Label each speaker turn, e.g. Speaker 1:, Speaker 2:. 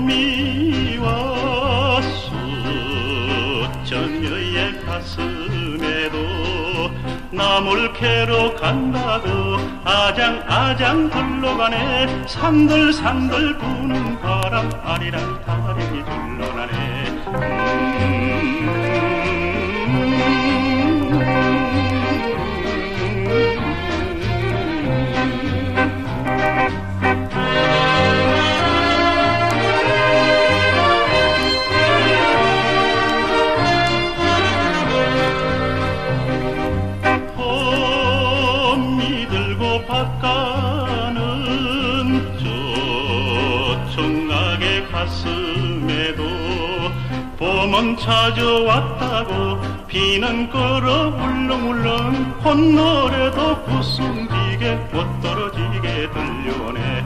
Speaker 1: 미워 수천여의 가슴에도 나물 캐러 간다고 아장아장 굴러가네. 산들산들 부는 바람 아리랑 다리 둘러나네 바다는 저 청락의 가슴에도 봄은 찾아왔다고 비는 걸어 울렁울렁 콧노래도 구승비게 꽃 떨어지게 들려내